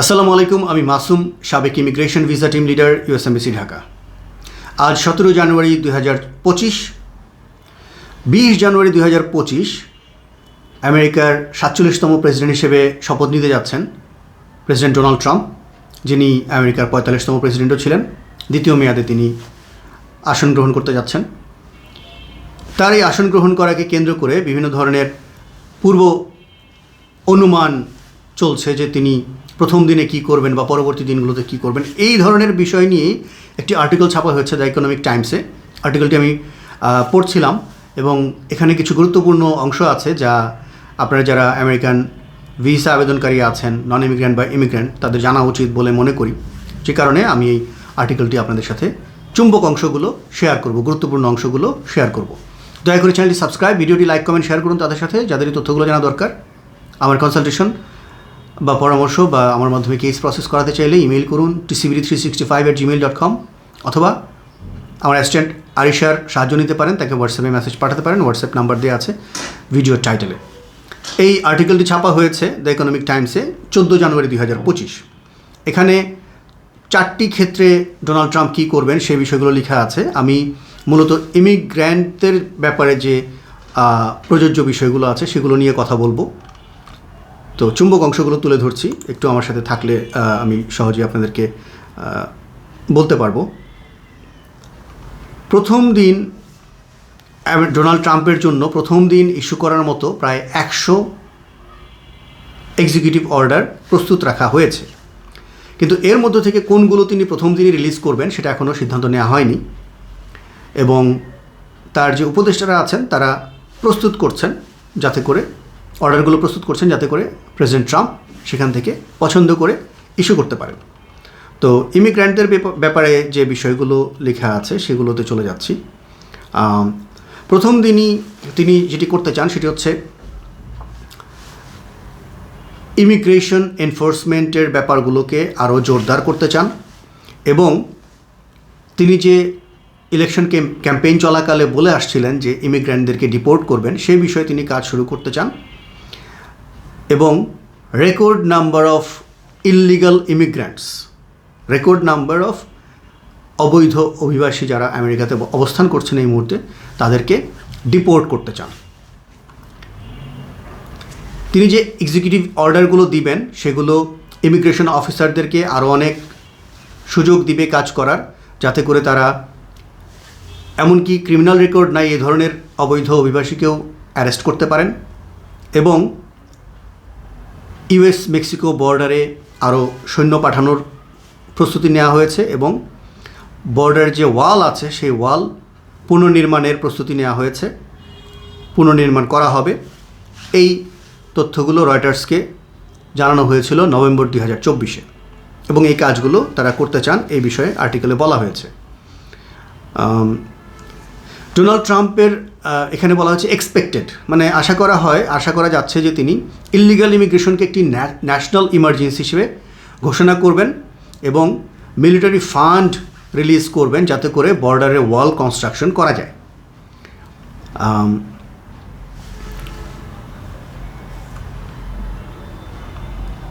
আসসালামু আলাইকুম, আমি মাসুম, সাবেক immigration visa team leader USMBC Dhaka. আজ সতেরো জানুয়ারি দুই হাজার পঁচিশ, বিশ জানুয়ারি দুই হাজার পঁচিশ, আমেরিকার সাতচল্লিশতম প্রেসিডেন্ট হিসেবে শপথ নিতে যাচ্ছেন প্রেসিডেন্ট ডোনাল্ড ট্রাম্প, যিনি আমেরিকার পঁয়তাল্লিশতম প্রেসিডেন্টও ছিলেন। দ্বিতীয় মেয়াদে তিনি আসন গ্রহণ করতে যাচ্ছেন। তার এই আসন গ্রহণ করাকে কেন্দ্র করে বিভিন্ন ধরনের পূর্ব অনুমান চলছে যে তিনি প্রথম দিনে কি করবেন বা পরবর্তী দিনগুলোতে কি করবেন, এই ধরনের বিষয় নিয়ে একটি আর্টিকেল ছাপা হয়েছে দ্য ইকোনমিক টাইমসে আর্টিকেলটি আমি পড়ছিলাম এবং এখানে কিছু গুরুত্বপূর্ণ অংশ আছে যা আপনারা যারা আমেরিকান ভিসা আবেদনকারী আছেন নন ইমিগ্র্যান্ট বা ইমিগ্র্যান্ট তাদের জানা উচিত বলে মনে করি। যে কারণে আমি এই আর্টিকেলটি আপনাদের সাথে চুম্বক অংশগুলো শেয়ার করব, গুরুত্বপূর্ণ অংশগুলো শেয়ার করব। দয়া করে চ্যানেলটি সাবস্ক্রাইব ভিডিওটি লাইক কমেন্ট শেয়ার করুন তাদের সাথে, যাদের এই তথ্যগুলো জানা দরকার। আমার কনসালটেশন বা পরামর্শ বা আমার মাধ্যমে কেস প্রসেস করাতে চাইলে ইমেল করুন TCBD three sixty five at Gmail dot com অথবা আমার অ্যাসিস্ট্যান্ট আরিশার সাহায্য নিতে পারেন, তাকে হোয়াটসঅ্যাপে মেসেজ পাঠাতে পারেন হোয়াটসঅ্যাপ নাম্বার দেওয়া আছে ভিডিওর টাইটেলে এই আর্টিকেলটি ছাপা হয়েছে দ্য ইকোনমিক টাইমসে চোদ্দ জানুয়ারি দুই হাজার পঁচিশ। এখানে চারটি ক্ষেত্রে ডোনাল্ড ট্রাম্প কী করবেন সেই বিষয়গুলো লেখা আছে। আমি মূলত ইমিগ্র্যান্টদের ব্যাপারে যে প্রযোজ্য বিষয়গুলো আছে সেগুলো নিয়ে কথা বলব। তো চুম্বক অংশগুলো তুলে ধরছি। একটু আমার সাথে থাকলে আমি সহজেই আপনাদেরকে বলতে পারব। প্রথম দিন ডোনাল্ড ট্রাম্পের জন্য প্রথম দিন ইস্যু করার মতো প্রায় একশো এক্সিকিউটিভ অর্ডার প্রস্তুত রাখা হয়েছে। কিন্তু এর মধ্য থেকে কোনগুলো তিনি প্রথম দিনই রিলিজ করবেন, সেটা এখনও সিদ্ধান্ত নেওয়া হয়নি। এবং তার যে উপদেষ্টারা আছেন, তারা প্রস্তুত করছেন, যাতে করে অর্ডারগুলো প্রস্তুত করছেন যাতে করে প্রেসিডেন্ট ট্রাম্প সেখান থেকে পছন্দ করে ইস্যু করতে পারেন। তো ইমিগ্র্যান্টদের ব্যাপা- ব্যাপারে যে বিষয়গুলো লেখা আছে সেগুলোতে চলে যাচ্ছি। প্রথম দিনই তিনি যেটি করতে চান সেটি হচ্ছে ইমিগ্রেশন এনফোর্সমেন্টের ব্যাপারগুলোকে আরও জোরদার করতে চান এবং তিনি যে ইলেকশন ক্যাম্পেইন চলাকালে বলে আসছিলেন যে ইমিগ্র্যান্টদেরকে ডিপোর্ট করবেন সেই বিষয়ে তিনি কাজ শুরু করতে চান। এবং record number of illegal immigrants record number of অবৈধ অভিবাসী যারা আমেরিকাতে অবস্থান করছেন এই মুহূর্তে, তাদেরকে ডিপোর্ট করতে চান। তিনি যে এক্সিকিউটিভ অর্ডারগুলো দিবেন, সেগুলো ইমিগ্রেশন অফিসারদেরকে আরও অনেক সুযোগ দিবে কাজ করার, যাতে করে তারা এমনকি ক্রিমিনাল রেকর্ড নাই, এ ধরনের অবৈধ অভিবাসীকেও অ্যারেস্ট করতে পারেন এবং ইউএস মেক্সিকো বর্ডারে আরও সৈন্য পাঠানোর প্রস্তুতি নেওয়া হয়েছে এবং বর্ডারের যে ওয়াল আছে সেই ওয়াল পুনর্নির্মাণের প্রস্তুতি নেওয়া হয়েছে। পুনর্নির্মাণ করা হবে। এই তথ্যগুলো রয়টার্সকে জানানো হয়েছিল নভেম্বর দুই হাজার চব্বিশে এবং এই কাজগুলো তারা করতে চান এই বিষয়ে আর্টিকেলে বলা হয়েছে। ডোনাল্ড ট্রাম্পের এখানে বলা হচ্ছে এক্সপেক্টেড মানে আশা করা হয়, আশা করা যাচ্ছে যে তিনি ইলিগাল ইমিগ্রেশনকে একটি ন্যাশনাল ইমার্জেন্সি হিসেবে ঘোষণা করবেন এবং মিলিটারি ফান্ড রিলিজ করবেন যাতে করে বর্ডারে ওয়াল কনস্ট্রাকশন করা যায়।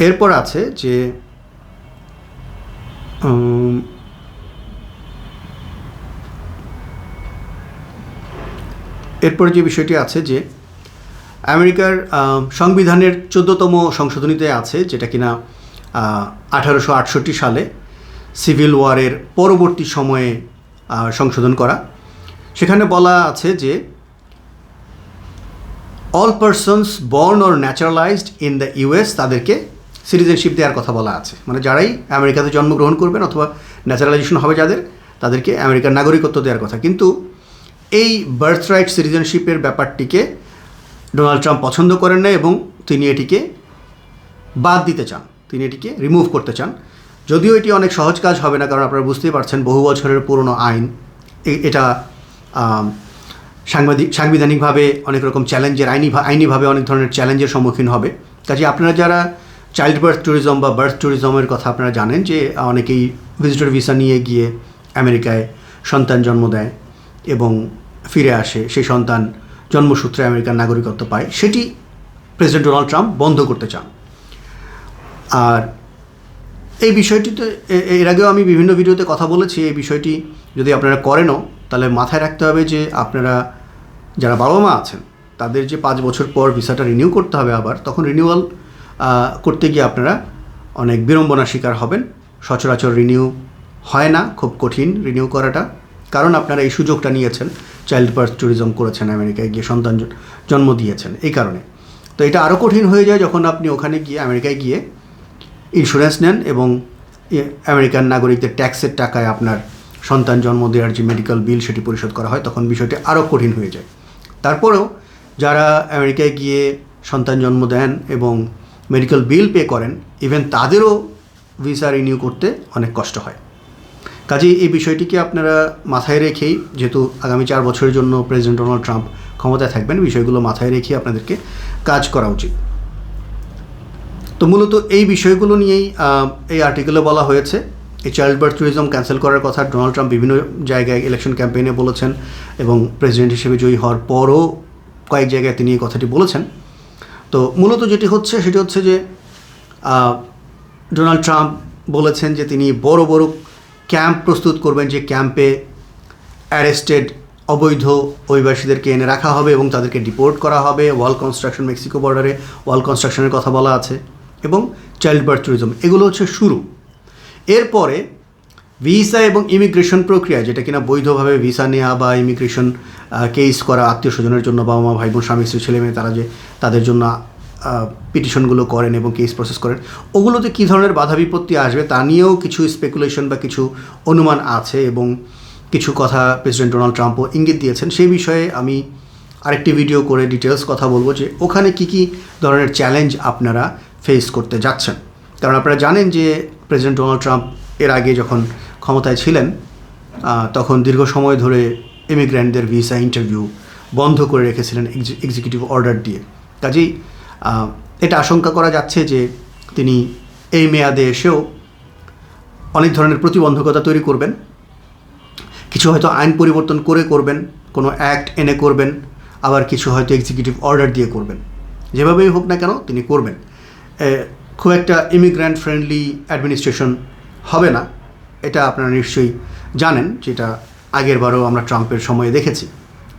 এরপর আছে যে এরপর যে বিষয়টি আছে যে আমেরিকার সংবিধানের চোদ্দতম সংশোধনীতে আছে যেটা কিনা আঠারোশো আটষট্টি সালে সিভিল ওয়ারের পরবর্তী সময়ে সংশোধন করা। সেখানে বলা আছে যে all persons born or naturalised in the US তাদেরকে সিটিজেনশিপ দেওয়ার কথা বলা আছে। মানে যারাই আমেরিকাতে জন্মগ্রহণ করবেন অথবা ন্যাচারালাইজেশন হবে যাদের, তাদেরকে আমেরিকার নাগরিকত্ব দেওয়ার কথা। কিন্তু এই বার্থ রাইট সিটিজেনশিপের ব্যাপারটিকে ডোনাল্ড ট্রাম্প পছন্দ করেন না এবং তিনি এটিকে বাদ দিতে চান, তিনি এটিকে রিমুভ করতে চান। যদিও এটি অনেক সহজ কাজ হবে না, কারণ আপনারা বুঝতেই পারছেন বহু বছরের পুরনো আইন। এটা সাংবাদিক, সাংবিধানিকভাবে অনেক রকম চ্যালেঞ্জের আইনি আইনিভাবে অনেক ধরনের চ্যালেঞ্জের সম্মুখীন হবে। কাজে আপনারা যারা চাইল্ড বার্থ ট্যুরিজম বা বার্থ ট্যুরিজমের কথা আপনারা জানেন যে অনেকেই ভিজিটর ভিসা নিয়ে গিয়ে আমেরিকায় সন্তান জন্ম দেয় এবং ফিরে আসে, সেই সন্তান জন্মসূত্রে আমেরিকার নাগরিকত্ব পায়, সেটি প্রেসিডেন্ট ডোনাল্ড ট্রাম্প বন্ধ করতে চান। আর এই বিষয়টিতে এর আগেও আমি বিভিন্ন ভিডিওতে কথা বলেছি, এই বিষয়টি যদি আপনারা করেনও, তাহলে মাথায় রাখতে হবে যে আপনারা যারা বাবা মা আছেন, তাদের যে পাঁচ বছর পর ভিসাটা রিনিউ করতে হবে আবার, তখন রিনিউয়াল করতে গিয়ে আপনারা অনেক বিড়ম্বনার শিকার হবেন। সচরাচর রিনিউ হয় না, খুব কঠিন রিনিউ করাটা। কারণ আপনারা এই সুযোগটা নিয়েছেন চাইল্ড বার্থ ট্যুরিজম করেছেন আমেরিকায় গিয়ে, সন্তান জন্ম দিয়েছেন, এই কারণে। তো এটা আরও কঠিন হয়ে যায় যখন আপনি ওখানে গিয়ে, আমেরিকায় গিয়ে ইন্স্যুরেন্স নেন এবং আমেরিকান নাগরিকদের ট্যাক্সের টাকায় আপনার সন্তান জন্ম দেওয়ার যে মেডিকেল বিল সেটি পরিশোধ করা হয়, তখন বিষয়টি আরও কঠিন হয়ে যায়। তারপরেও যারা আমেরিকায় গিয়ে সন্তান জন্ম দেন এবং মেডিকেল বিল পে করেন ইভেন তাদেরও ভিসা রিনিউ করতে অনেক কষ্ট হয়। কাজেই এই বিষয়টিকে আপনারা মাথায় রেখেই, যেহেতু আগামী চার বছরের জন্য প্রেসিডেন্ট ডোনাল্ড ট্রাম্প ক্ষমতায় থাকবেন, বিষয়গুলো মাথায় রেখে আপনাদেরকে কাজ করা উচিত। তো মূলত এই বিষয়গুলো নিয়েই এই আর্টিকেলে বলা হয়েছে। এই চাইল্ড বার্থ ট্যুরিজম ক্যান্সেল করার কথা ডোনাল্ড ট্রাম্প বিভিন্ন জায়গায় ইলেকশন ক্যাম্পেইনে বলেছেন এবং প্রেসিডেন্ট হিসেবে জয়ী হওয়ার পরও কয়েক জায়গায় তিনি এই কথাটি বলেছেন। তো মূলত যেটি হচ্ছে, সেটি হচ্ছে যে ডোনাল্ড ট্রাম্প বলেছেন যে তিনি বড় বড় ক্যাম্প প্রস্তুত করবেন যে ক্যাম্পে অ্যারেস্টেড অবৈধ অভিবাসীদেরকে এনে রাখা হবে এবং তাদেরকে ডিপোর্ট করা হবে ওয়াল কনস্ট্রাকশন মেক্সিকো বর্ডারে ওয়াল কনস্ট্রাকশনের কথা বলা আছে এবং চাইল্ড বার্থ ট্যুরিজম এগুলো হচ্ছে শুরু। এরপরে ভিসা এবং ইমিগ্রেশন প্রক্রিয়া, যেটা কিনা বৈধভাবে ভিসা নেওয়া বা ইমিগ্রেশন কেস করা আত্মীয় স্বজনের জন্য বাবা মা ভাই বোন স্বামী স্ত্রী ছেলে মেয়ে তারা যে তাদের জন্য পিটিশনগুলো করেন এবং কেস প্রসেস করেন, ওগুলোতে কী ধরনের বাধা বিপত্তি আসবে তা নিয়েও কিছু স্পেকুলেশন বা কিছু অনুমান আছে এবং কিছু কথা প্রেসিডেন্ট ডোনাল্ড ট্রাম্পও ইঙ্গিত দিয়েছেন। সেই বিষয়ে আমি আরেকটি ভিডিও করে ডিটেলস কথা বলব যে ওখানে কি কি ধরনের চ্যালেঞ্জ আপনারা ফেস করতে যাচ্ছেন। কারণ আপনারা জানেন যে প্রেসিডেন্ট ডোনাল্ড ট্রাম্প এর আগে যখন ক্ষমতায় ছিলেন তখন দীর্ঘ সময় ধরে ইমিগ্র্যান্টদের ভিসা ইন্টারভিউ বন্ধ করে রেখেছিলেন এক্সিকিউটিভ অর্ডার দিয়ে। কাজেই এটা আশঙ্কা করা যাচ্ছে যে তিনি এই মেয়াদে এসেও অনেক ধরনের প্রতিবন্ধকতা তৈরি করবেন। কিছু হয়তো আইন পরিবর্তন করে করবেন, কোনো অ্যাক্ট এনে করবেন, আবার কিছু হয়তো এক্সিকিউটিভ অর্ডার দিয়ে করবেন। যেভাবেই হোক না কেন তিনি করবেন। খুব একটা ইমিগ্র্যান্ট ফ্রেন্ডলি অ্যাডমিনিস্ট্রেশন হবে না, এটা আপনারা নিশ্চয়ই জানেন যেটা আগেরবারও আমরা ট্রাম্পের সময়ে দেখেছি।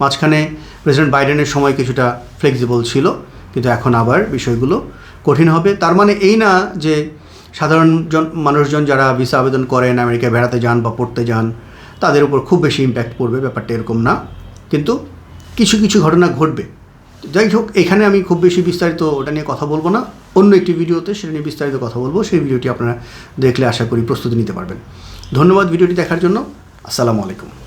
মাঝখানে প্রেসিডেন্ট বাইডেনের সময় কিছুটা ফ্লেক্সিবল ছিল কিন্তু এখন আবার বিষয়গুলো কঠিন হবে। তার মানে এই না যে সাধারণ জন, মানুষজন যারা ভিসা আবেদন করেন, আমেরিকায় বেড়াতে যান বা পড়তে যান, তাদের উপর খুব বেশি ইম্প্যাক্ট পড়বে, ব্যাপারটা এরকম না। কিন্তু কিছু কিছু ঘটনা ঘটবে। যাই হোক, এখানে আমি খুব বেশি বিস্তারিত ওটা নিয়ে কথা বলব না। অন্য একটি ভিডিওতে সেটা নিয়ে বিস্তারিত কথা বলব। সেই ভিডিওটি আপনারা দেখলে আশা করি প্রস্তুতি নিতে পারবেন। ধন্যবাদ ভিডিওটি দেখার জন্য। আসসালামু আলাইকুম।